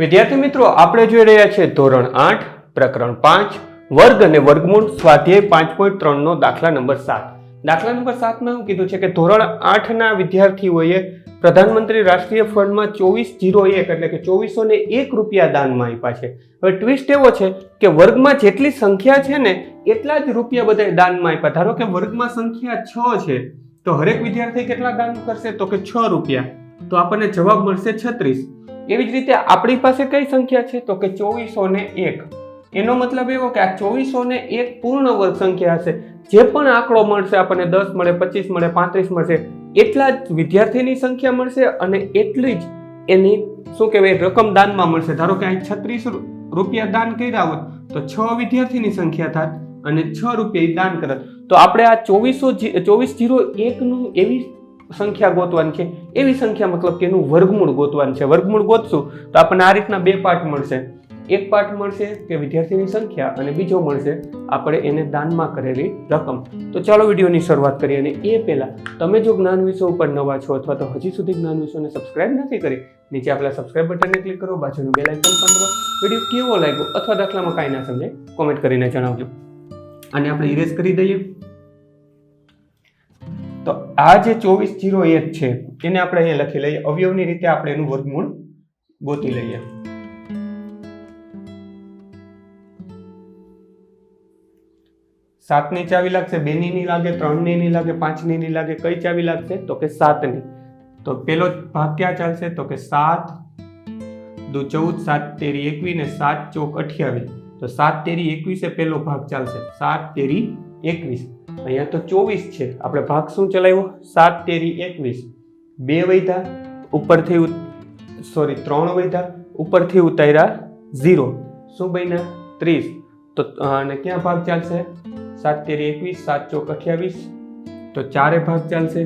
વિદ્યાર્થી મિત્રો, આપણે જોઈ રહ્યા છીએ ધોરણ આઠ, પ્રકરણ પાંચ, વર્ગ અને વર્ગમૂળ સ્વાધ્યાય પાંચ પોઈન્ટ ત્રણનો દાખલા નંબર સાત. દાખલા નંબર સાતમાં એવું કીધું છે કે ધોરણ આઠના વિદ્યાર્થીઓએ પ્રધાનમંત્રી રાષ્ટ્રીય ફંડમાં ચોવીસ જીરો એક એટલે કે ચોવીસો ને એક રૂપિયા દાનમાં આપ્યા છે. હવે ટ્વિસ્ટ એવો છે કે વર્ગમાં જેટલી સંખ્યા છે ને, એટલા જ રૂપિયા બધા દાનમાં આપ્યા. ધારો કે વર્ગમાં સંખ્યા છ છે, તો હરેક વિદ્યાર્થી કેટલા દાન કરશે? તો કે છ રૂપિયા. તો આપણને જવાબ મળશે છત્રીસ. એવી જ રીતે આપણી પાસે કઈ સંખ્યા છે? તો કે ચોવીસો ને એક. એનો મતલબ એવો કે આ ચોવીસો ને એક પૂર્ણ વર્ગ સંખ્યા હશે. જે પણ આંકડો મળશે, આપણને દસ મળે, પચીસ મળે, પાંત્રીસ મળશે, એટલા જ વિદ્યાર્થીની સંખ્યા મળશે અને એટલી જ એની, શું કહેવાય, રકમ દાનમાં મળશે. ધારો કે અહીં છત્રીસ રૂપિયા દાન કર્યા હોત, તો છ વિદ્યાર્થીની સંખ્યા થાત અને છ રૂપિયા દાન કરત. તો આપણે આ ચોવીસો ચોવીસ જીરો એકનું એવી સંખ્યા ગોતવાની છે. એવી સંખ્યા મતલબ કે એનું વર્ગમૂળ ગોતવાનું છે. વર્ગમૂળ ગોતશું તો આપણને આ રીતના બે પાઠ મળશે. એક પાઠ મળશે કે વિદ્યાર્થીની સંખ્યા અને બીજો મળશે આપણે એને દાનમાં કરેલી રકમ. તો ચાલો વિડીયોની શરૂઆત કરીએ અને એ પહેલાં તમે જો જ્ઞાન વિષય ઉપર નવા છો અથવા તો હજી સુધી જ્ઞાન વિષયને સબસ્ક્રાઇબ નથી કરી, નીચે આપેલા સબસ્ક્રાઇબ બટનને ક્લિક કરો, બાજુનું બેલ આઇકન પણ દબાવો. વીડિયો કેવો લાગ્યો અથવા દાખલામાં કાંઈ ના સમજાય કોમેન્ટ કરીને જણાવજો. અને આપણે ઇરેઝ કરી દઈએ. તો આ જે ચોવીસ જીરો એક છે, એને આપણે અહીંયા લખી લઈએ. અવયવની રીતે આપણે એનું વર્ગમૂળ ગોતી લઈએ. સાતની ચાવી લાગશે બેની ની લાગે, ત્રણની ની લાગે, પાંચની ની લાગે, કઈ ચાવી લાગશે? તો કે સાતની. તો પેલો ભાગ ક્યાં ચાલશે? તો કે સાત દુ ચૌદ, સાત તેરી એકવીસ ને સાત ચોક અઠ્યાવીસ. તો સાત તેરી એકવીસે પેલો ભાગ ચાલશે. સાત તેરી એકવીસ. અહીંયા તો ચોવીસ છે. આપણે ભાગ શું ચલાવ્યો? સાત તેરી એકવીસ. બે વૈધા, ઉપરથી સોરી ત્રણ વૈધા, ઉપરથી ઉતાર્યા ઝીરો શું બન્યા? ત્રીસ. તો અને ક્યાં ભાગ ચાલશે? સાત તેરી એકવીસ, સાત ચોક અઠ્યાવીસ. તો ચારે ભાગ ચાલશે.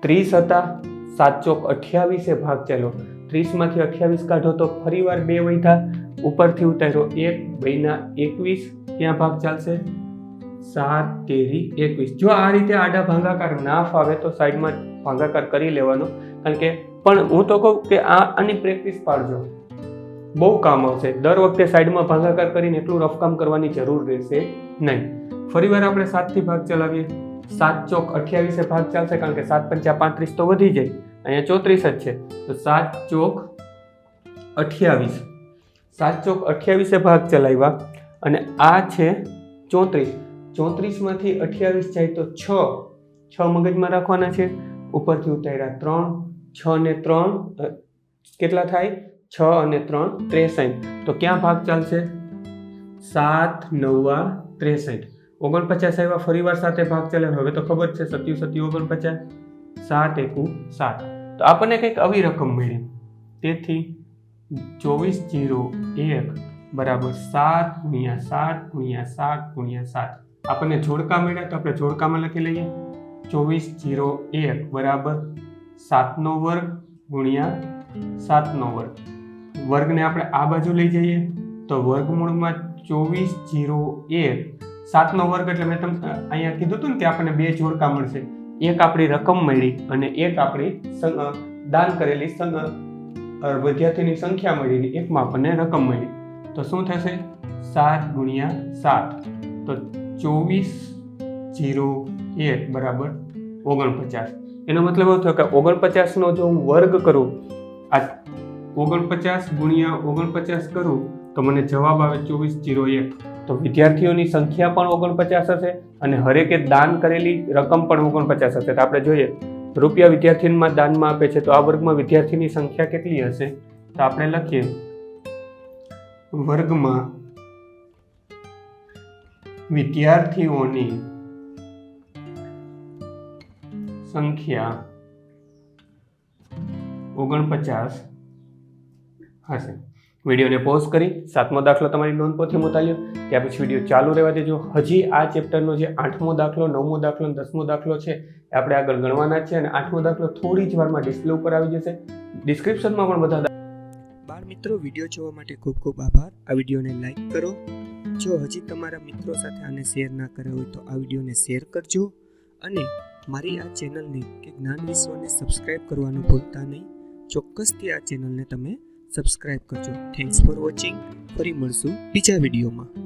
ત્રીસ હતા, સાત ચોક અઠ્યાવીસે ભાગ ચાલ્યો. ત્રીસમાંથી અઠ્યાવીસ કાઢો તો ફરીવાર બે વૈધા, ઉપરથી ઉતાર્યો એક બહીના એકવીસ. ક્યાં ભાગ ચાલશે? સાત તેરી એકવીસ. જો આ રીતે આડા ભાંગાકાર ના ફાવે તો સાઈડમાં ભાંગાકાર કરી લેવાનો. કારણ કે, પણ હું તો કહું કે આ આની પ્રેક્ટિસ પાડજો. બહુ કામ આવશે. દર વખતે સાઈડમાં ભાંગાકાર કરીને એટલું રફકામ કરવાની જરૂર રહેશે નહીં. ફરીવાર આપણે સાતથી ભાગ ચલાવીએ. સાત ચોક અઠ્યાવીસે ભાગ ચાલશે કારણ કે સાત પંચા પાંત્રીસ તો વધી જાય. અહીંયા ચોત્રીસ જ છે. તો સાત ચોક અઠ્યાવીસ. સાત ચોક અઠ્યાવીસે ભાગ ચલાવ્યા અને આ છે ચોત્રીસ. ચોત્રીસમાંથી અઠ્યાવીસ જાય તો છ. છ મગજમાં રાખવાના છે. ઉપરથી ઉતાર્યા ત્રણ. છ ને ત્રણ કેટલા થાય? છ અને ત્રણ, ત્રેસઠ. તો ક્યાં ભાગ ચાલશે? સાત નવા ત્રેસઠ. ઓગણપચાસ આવ્યા, ફરીવાર સાથે ભાગ ચાલે. હવે તો ખબર છે, સત્યુ સત્યુ ઓગણપચાસ. સાત એકુ સાત. તો આપણને કંઈક આવી રકમ મળી. તેથી ચોવીસ જીરો એક બરાબર સાત ગુણ્યા સાત ગુણ્યા સાત ગુણ્યા સાત. આપણને જોડકા મળ્યા તો આપણે જોડકામાં લખી લઈએ. ચોવીસ જીરો એક બરાબર સાતનો વર્ગ ગુણ્યા સાતનો વર્ગ. વર્ગને આપણે આ બાજુ લઈ જઈએ. તો વર્ગમૂળમાં ચોવીસ જીરો એક સાતનો વર્ગ એટલે મેં તમને અહીંયા કીધું હતું ને કે આપણને બે જોડકા મળશે. એક આપણી રકમ મળી અને એક આપણી દાન કરેલી વિદ્યાર્થીની સંખ્યા મળી એકમાં આપણને રકમ મળી. તો શું થશે? સાત ગુણ્યા સાત. તો ચોવીસ, જીરો એક, બરાબર? ઓગણપચાસ. એનો મતલબ એવો થયો કે ઓગણપચાસનો જો હું વર્ગ કરું, આ ઓગણપચાસ ગુણ્યા ઓગણપચાસ કરું, તો મને જવાબ આવે ચોવીસ, જીરો એક. તો વિદ્યાર્થીઓની સંખ્યા પણ ઓગણપચાસ હશે અને હરેકે દાન કરેલી રકમ પણ ઓગણપચાસ હશે. તો આપણે જોઈએ, રૂપિયા વિદ્યાર્થીમાં દાનમાં આપે છે, તો આ વર્ગમાં વિદ્યાર્થીની સંખ્યા કેટલી હશે? તો આપણે લખીએ, વર્ગમાં વિદ્યાર્થીઓની સંખ્યા ઓગણપચાસ હશે. વિડીયોને પોઝ કરી સાતમો દાખલો તમારી નોંધપોથી મોતાલ્યો. ત્યાર પછી વીડિયો ચાલુ રહેવા દેજો. હજી આ ચેપ્ટરનો જે આઠમો દાખલો, નવમો દાખલો અને દસમો દાખલો છે, એ આપણે આગળ ગણવાના છે અને આઠમો દાખલો થોડી જ વારમાં ડિસ્પ્લે ઉપર આવી જશે. ડિસ્ક્રિપ્શનમાં પણ બધા બાળ મિત્રો, વીડિયો જોવા માટે ખૂબ ખૂબ આભાર. આ વિડીયોને લાઈક કરો જો હજી તમારા મિત્રો સાથે આને શેર ના કર્યા હોય તો આ વિડીયોને શેર કરજો અને મારી આ ચેનલને કે જ્ઞાન વિશ્વને સબસ્ક્રાઈબ કરવાનું ભૂલતા નહીં, ચોક્કસથી આ ચેનલને તમે સબસ્ક્રાઇબ કરજો. થેન્ક્સ ફોર વોચિંગ ફરી મળશું બીજા વિડીયોમાં.